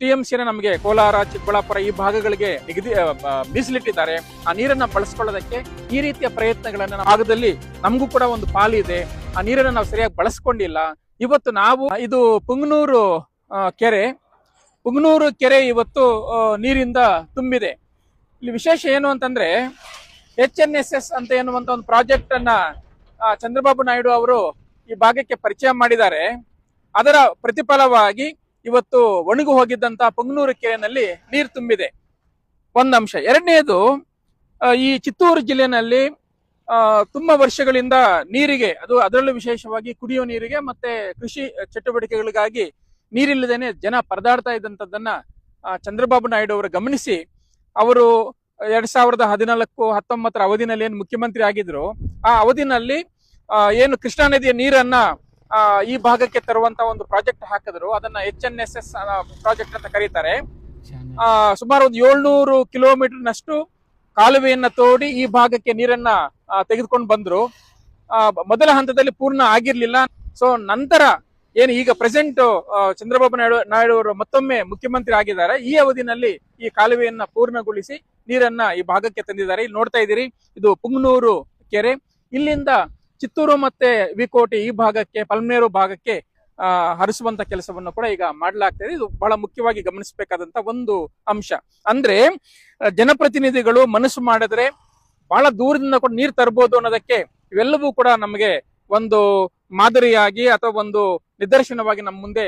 ಟಿಎಂಸಿನ ನಮಗೆ ಕೋಲಾರ, ಚಿಕ್ಕಬಳ್ಳಾಪುರ ಈ ಭಾಗಗಳಿಗೆ ನಿಗದಿ ಮೀಸಲಿಟ್ಟಿದ್ದಾರೆ ಆ ನೀರನ್ನ ಬಳಸ್ಕೊಳ್ಳೋದಕ್ಕೆ ಈ ರೀತಿಯ ಪ್ರಯತ್ನಗಳನ್ನ ಭಾಗದಲ್ಲಿ ನಮಗೂ ಕೂಡ ಒಂದು ಪಾಲಿದೆ. ಆ ನೀರನ್ನ ನಾವು ಸರಿಯಾಗಿ ಬಳಸ್ಕೊಂಡಿಲ್ಲ. ಇವತ್ತು ನಾವು, ಇದು ಪುಂಗನೂರು ಕೆರೆ. ಪುಂಗನೂರು ಕೆರೆ ಇವತ್ತು ನೀರಿಂದ ತುಂಬಿದೆ. ಇಲ್ಲಿ ವಿಶೇಷ ಏನು ಅಂತಂದ್ರೆ ಎಚ್ ಎನ್ ಎಸ್ ಎಸ್ ಅಂತ ಎನ್ನುವಂತ ಒಂದು ಪ್ರಾಜೆಕ್ಟ್ ಅನ್ನ ಚಂದ್ರಬಾಬು ನಾಯ್ಡು ಅವರು ಈ ಭಾಗಕ್ಕೆ ಪರಿಚಯ ಮಾಡಿದ್ದಾರೆ. ಅದರ ಪ್ರತಿಫಲವಾಗಿ ಇವತ್ತು ಒಣಗು ಹೋಗಿದ್ದಂತ ಪುಂಗನೂರು ಕೆರೆಯಲ್ಲಿ ನೀರು ತುಂಬಿದೆ. ಒಂದಂಶ ಎರಡನೇದು ಈ ಚಿತ್ತೂರು ಜಿಲ್ಲೆನಲ್ಲಿ ತುಂಬಾ ವರ್ಷಗಳಿಂದ ನೀರಿಗೆ, ಅದು ಅದರಲ್ಲೂ ವಿಶೇಷವಾಗಿ ಕುಡಿಯುವ ನೀರಿಗೆ ಮತ್ತೆ ಕೃಷಿ ಚಟುವಟಿಕೆಗಳಿಗಾಗಿ ನೀರಿಲ್ಲದೇನೆ ಜನ ಪರದಾಡ್ತಾ ಇದ್ದಂಥದ್ದನ್ನ ಚಂದ್ರಬಾಬು ನಾಯ್ಡು ಅವರು ಗಮನಿಸಿ. ಅವರು ಎರಡ್ ಸಾವಿರದ ಹದಿನಾಲ್ಕು ಹತ್ತೊಂಬತ್ತರ ಅವಧಿನಲ್ಲಿ ಏನು ಮುಖ್ಯಮಂತ್ರಿ ಆಗಿದ್ರು, ಆ ಅವಧಿನಲ್ಲಿ ಏನು ಕೃಷ್ಣಾ ನದಿಯ ನೀರನ್ನ ಈ ಭಾಗಕ್ಕೆ ತರುವಂತ ಒಂದು ಪ್ರಾಜೆಕ್ಟ್ ಹಾಕಿದ್ರು. ಅದನ್ನ H N S S project ಅಂತ ಕರೀತಾರೆ. ಸುಮಾರು ಒಂದು ಏಳ್ನೂರು ಕಿಲೋಮೀಟರ್ ನಷ್ಟು ಕಾಲುವೆಯನ್ನ ತೋಡಿ ಈ ಭಾಗಕ್ಕೆ ನೀರನ್ನ ತೆಗೆದುಕೊಂಡು ಬಂದ್ರು. ಮೊದಲ ಹಂತದಲ್ಲಿ ಪೂರ್ಣ ಆಗಿರ್ಲಿಲ್ಲ. ಸೊ ನಂತರ ಏನು ಈಗ ಪ್ರೆಸೆಂಟ್ ಚಂದ್ರಬಾಬು ನಾಯ್ಡು ನಾಯ್ಡು ಅವರು ಮತ್ತೊಮ್ಮೆ ಮುಖ್ಯಮಂತ್ರಿ ಆಗಿದ್ದಾರೆ. ಈ ಅವಧಿನಲ್ಲಿ ಈ ಕಾಲುವೆಯನ್ನ ಪೂರ್ಣಗೊಳಿಸಿ ನೀರನ್ನ ಈ ಭಾಗಕ್ಕೆ ತಂದಿದ್ದಾರೆ. ಇಲ್ಲಿ ನೋಡ್ತಾ ಇದ್ದೀರಿ ಇದು ಪುಂಗನೂರು ಕೆರೆ. ಇಲ್ಲಿಂದ ಚಿತ್ತೂರು ಮತ್ತೆ ವಿಕೋಟೆ ಈ ಭಾಗಕ್ಕೆ ಪಲ್ಮೇರು ಭಾಗಕ್ಕೆ ಹರಿಸುವಂತ ಕೆಲಸವನ್ನು ಕೂಡ ಈಗ ಮಾಡಲಾಗ್ತದೆ ಇದು. ಬಹಳ ಮುಖ್ಯವಾಗಿ ಗಮನಿಸಬೇಕಾದಂತ ಒಂದು ಅಂಶ. ಅಂದ್ರೆ ಜನಪ್ರತಿನಿಧಿಗಳು ಮನಸ್ಸು ಮಾಡಿದ್ರೆ ಬಹಳ ದೂರದಿಂದ ಕೂಡ ನೀರು ತರಬಹುದು ಅನ್ನೋದಕ್ಕೆ ಇವೆಲ್ಲವೂ ಕೂಡ ನಮಗೆ ಒಂದು ಮಾದರಿಯಾಗಿ ಅಥವಾ ಒಂದು ನಿದರ್ಶನವಾಗಿ ನಮ್ಮ ಮುಂದೆ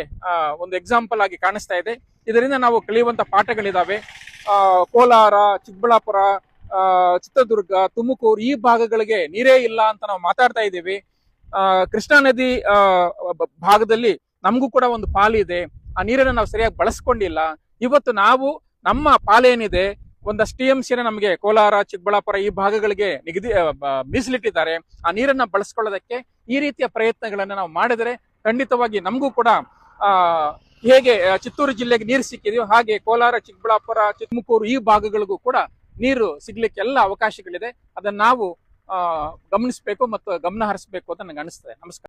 ಒಂದು ಎಕ್ಸಾಂಪಲ್ ಆಗಿ ಕಾಣಿಸ್ತಾ ಇದೆ. ಇದರಿಂದ ನಾವು ಕಲಿಯುವಂತ ಪಾಠಗಳಿದಾವೆ. ಕೋಲಾರ, ಚಿಕ್ಕಬಳ್ಳಾಪುರ ಚಿತ್ರದುರ್ಗ, ತುಮಕೂರು ಈ ಭಾಗಗಳಿಗೆ ನೀರೇ ಇಲ್ಲ ಅಂತ ನಾವು ಮಾತಾಡ್ತಾ ಇದ್ದೀವಿ. ಕೃಷ್ಣಾ ನದಿ ಭಾಗದಲ್ಲಿ ನಮಗೂ ಕೂಡ ಒಂದು ಪಾಲಿದೆ ಆ ನೀರನ್ನ ನಾವು ಸರಿಯಾಗಿ ಬಳಸ್ಕೊಂಡಿಲ್ಲ. ಇವತ್ತು ನಾವು ನಮ್ಮ ಪಾಲೇನಿದೆ ಒಂದಷ್ಟು ಟಿ ಎಂ ಸಿನ ನಮಗೆ ಕೋಲಾರ, ಚಿಕ್ಕಬಳ್ಳಾಪುರ ಈ ಭಾಗಗಳಿಗೆ ನಿಗದಿ ಮೀಸಲಿಟ್ಟಿದ್ದಾರೆ. ಆ ನೀರನ್ನ ಬಳಸ್ಕೊಳ್ಳೋದಕ್ಕೆ ಈ ರೀತಿಯ ಪ್ರಯತ್ನಗಳನ್ನ ನಾವು ಮಾಡಿದರೆ ಖಂಡಿತವಾಗಿ ನಮಗೂ ಕೂಡ ಹೇಗೆ ಚಿತ್ತೂರು ಜಿಲ್ಲೆಗೆ ನೀರು ಸಿಕ್ಕಿದೆಯೋ ಹಾಗೆ ಕೋಲಾರ, ಚಿಕ್ಕಬಳ್ಳಾಪುರ ಚಿಕ್ಕಮಕೂರು ಈ ಭಾಗಗಳಿಗೂ ಕೂಡ ನೀರು ಸಿಗ್ಲಿಕ್ಕೆ ಎಲ್ಲ ಅವಕಾಶಗಳಿದೆ. ಅದನ್ನ ನಾವು ಗಮನಿಸಬೇಕು ಮತ್ತು ಗಮನ ಹರಿಸಬೇಕು ಅಂತ ನನಗೆ ಅನಿಸ್ತದೆ. ನಮಸ್ಕಾರ.